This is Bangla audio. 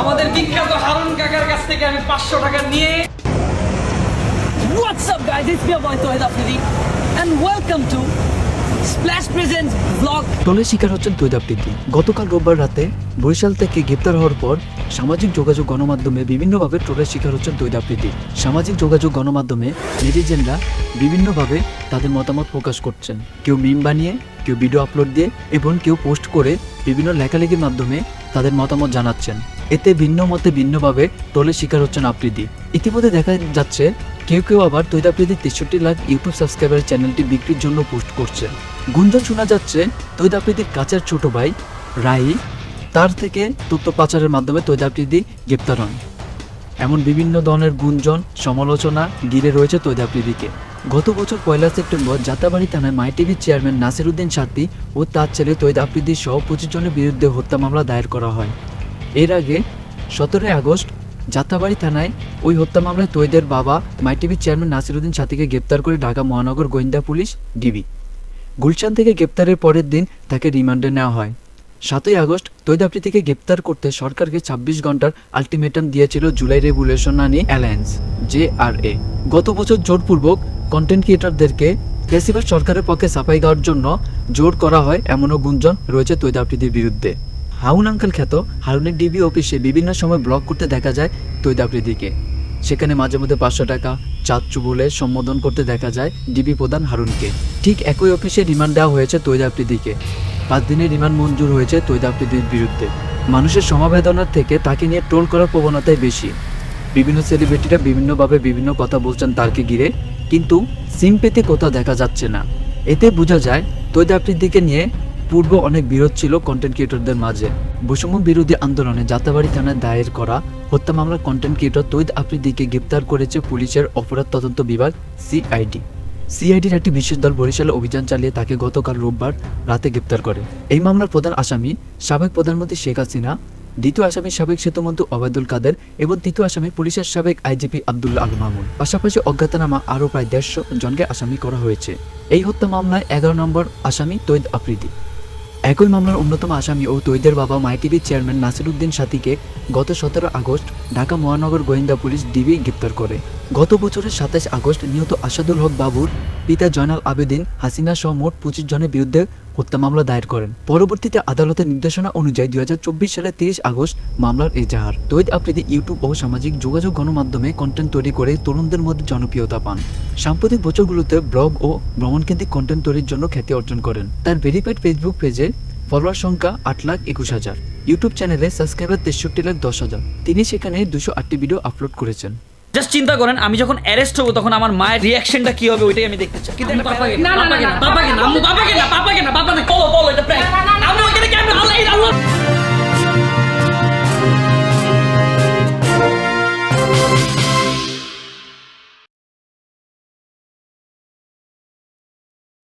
আমাদের বিখ্যাত হারুন কাকার কাছ থেকে আমি পাঁচশো টাকা নিয়ে What's up guys, it's me, your boy Tohid Afridi and welcome to দলের শিকার হচ্ছেন তৈদ গতকাল রোববার রাতে বরিশাল থেকে গ্রেপ্তার হওয়ার পর সামাজিক যোগাযোগ গণমাধ্যমে বিভিন্নভাবে ট্রোলের শিকার হচ্ছেন আফ্রিদি সামাজিক যোগাযোগ গণমাধ্যমে নেটিজেনরা বিভিন্নভাবে তাদের মতামত প্রকাশ করছেন। কেউ মিম বানিয়ে, কেউ ভিডিও আপলোড দিয়ে এবং কেউ পোস্ট করে বিভিন্ন লেখালেখির মাধ্যমে তাদের মতামত জানাচ্ছেন। এতে ভিন্ন মতে ভিন্নভাবে ট্রোলের শিকার হচ্ছেন আফ্রিদি ইতিমধ্যে দেখা যাচ্ছে কেউ কেউ আবার তৈদ আফ্রিদির তেষট্টি লাখ ইউটিউব সাবস্ক্রাইবার চ্যানেলটি বিক্রির জন্য পোস্ট করছে গুঞ্জন শোনা যাচ্ছে তৈদ আফ্রিদির কাছের ছোট ভাই রাই, তার থেকে তথ্য পাচারের মাধ্যমে তৈদ আফ্রিদি গ্রেপ্তার হন। এমন বিভিন্ন ধরনের গুঞ্জন, সমালোচনা ঘিরে রয়েছে তৈদ আফ্রিদিকে গত বছর পয়লা সেপ্টেম্বর যাত্রাবাড়ি থানায় মাই টিভির চেয়ারম্যান নাসিরুদ্দিন সাত্তি ও তার ছেলে তৈদ আফ্রিদি সহ পঁচিশ জনের বিরুদ্ধে হত্যা মামলা দায়ের করা হয়। এর আগে সতেরোই আগস্ট যাত্রাবাড়ি থানায় ওই হত্যা মামলায় তৈদের বাবা মাই টিভির চেয়ারম্যান নাসিরুদ্দিন সাথীকে গ্রেপ্তার করে ঢাকা মহানগর গোয়েন্দা পুলিশ, ডিবি। গুলশান থেকে গ্রেপ্তারের পরের দিন তাকে রিমান্ডে নেওয়া হয়। সাতই আগস্ট তৈদ আফ্রিদিকে গ্রেপ্তার করতে সরকারকে ছাব্বিশ ঘণ্টার আলটিমেটাম দিয়েছিল জুলাই রেগুলেশন আনি অ্যালায়েন্স, জে আর এ। গত বছর জোরপূর্বক কন্টেন্ট ক্রিয়েটরদেরকে বেশিরভাগ সরকারের পক্ষে সাফাই দেওয়ার জন্য জোর করা হয় এমনও গুঞ্জন রয়েছে তৈদ আফ্রিদির বিরুদ্ধে। হাউন আঙ্কেল খ্যাত হারুনের ডিবি অফিসে বিভিন্ন সময় ব্লক করতে দেখা যায় তৈদ সেখানে মাঝে মধ্যে পাঁচশো টাকা চাচ্চু বলে সম্বোধন করতে দেখা যায় ডিবি প্রধান হারুনকে। ঠিক একই অফিসে রিমান্ড দেওয়া হয়েছে তৈদ পাঁচ দিনের রিমান্ড মঞ্জুর হয়েছে তৈদ বিরুদ্ধে। মানুষের সমাবেদনার থেকে তাকে নিয়ে ট্রোল করার প্রবণতাই বেশি। বিভিন্ন সেলিব্রিটিরা বিভিন্নভাবে বিভিন্ন কথা বলছেন তারকে ঘিরে, কিন্তু সিম পেতে কোথাও দেখা যাচ্ছে না। এতে বোঝা যায় তৈদ নিয়ে পূর্ব অনেক বিরোধ ছিল কন্টেন্ট ক্রিয়েটরদের মাঝে। বৈষম্য বিরোধী আন্দোলনে যাত্রাবাড়ি থানায় দায়ের করা হত্যা মামলার কন্টেন্ট ক্রিয়েটর তৈদ আফ্রিদিকে গ্রেপ্তার করেছে পুলিশের অপরাধ তদন্ত বিভাগ সিআইডি সিআইডির একটি বিশেষ দল বরিশালে অভিযান চালিয়ে তাকে গতকাল রোববার রাতে গ্রেপ্তার করে। এই মামলার প্রধান আসামি সাবেক প্রধানমন্ত্রী শেখ হাসিনা, দ্বিতীয় আসামি সাবেক সেতুমন্ত্রী ওবায়দুল কাদের এবং তৃতীয় আসামি পুলিশের সাবেক আইজিপি আব্দুল্লাহ আল মামুন। পাশাপাশি অজ্ঞাতনামা আরও প্রায় দেড়শো জনকে আসামি করা হয়েছে। এই হত্যা মামলায় এগারো নম্বর আসামি তৈদ আফ্রিদি। একই মামলার অন্যতম আসামি ও তৈদের বাবা মাইটিভির চেয়ারম্যান নাসিরুদ্দিন সাথীকে গত সতেরো আগস্ট ঢাকা মহানগর গোয়েন্দা পুলিশ ডিবি গ্রেপ্তার করে। গত বছরের সাতাশ আগস্ট নিহত আসাদুল হক বাবুর পিতা জয়নাল আবেদিন হাসিনা সহ মোট পঁচিশ জনের বিরুদ্ধে হত্যা মামলা দায়ের করেন। পরবর্তীতে আদালতের নির্দেশনা অনুযায়ী দুই হাজার চব্বিশ সালের তিরিশ আগস্ট মামলার এজাহার। তৈদ আফ্রিদি ইউটিউব ও সামাজিক যোগাযোগ গণমাধ্যমে কন্টেন্ট তৈরি করে তরুণদের মধ্যে জনপ্রিয়তা পান। সাম্প্রতিক বছরগুলোতে ব্লগ ও ভ্রমণকেন্দ্রিক কন্টেন্ট তৈরির জন্য খ্যাতি অর্জন করেন। তার ভেরিফাইড ফেসবুক পেজে ফলোয়ার সংখ্যা আট লাখ একুশ হাজার। ইউটিউব চ্যানেলে সাবস্ক্রাইবার তেষট্টি লাখ দশ হাজার। তিনি সেখানে দুশো আটটি ভিডিও আপলোড করেছেন। জাস্ট চিন্তা করেন আমি যখন অ্যারেস্ট হব তখন আমার মায়ের রিয়াকশনটা কি হবে ওইটাই আমি দেখতে চাই। কিন্তু পাপাকে না পাপাকে না পাপাকে না পাপাকে না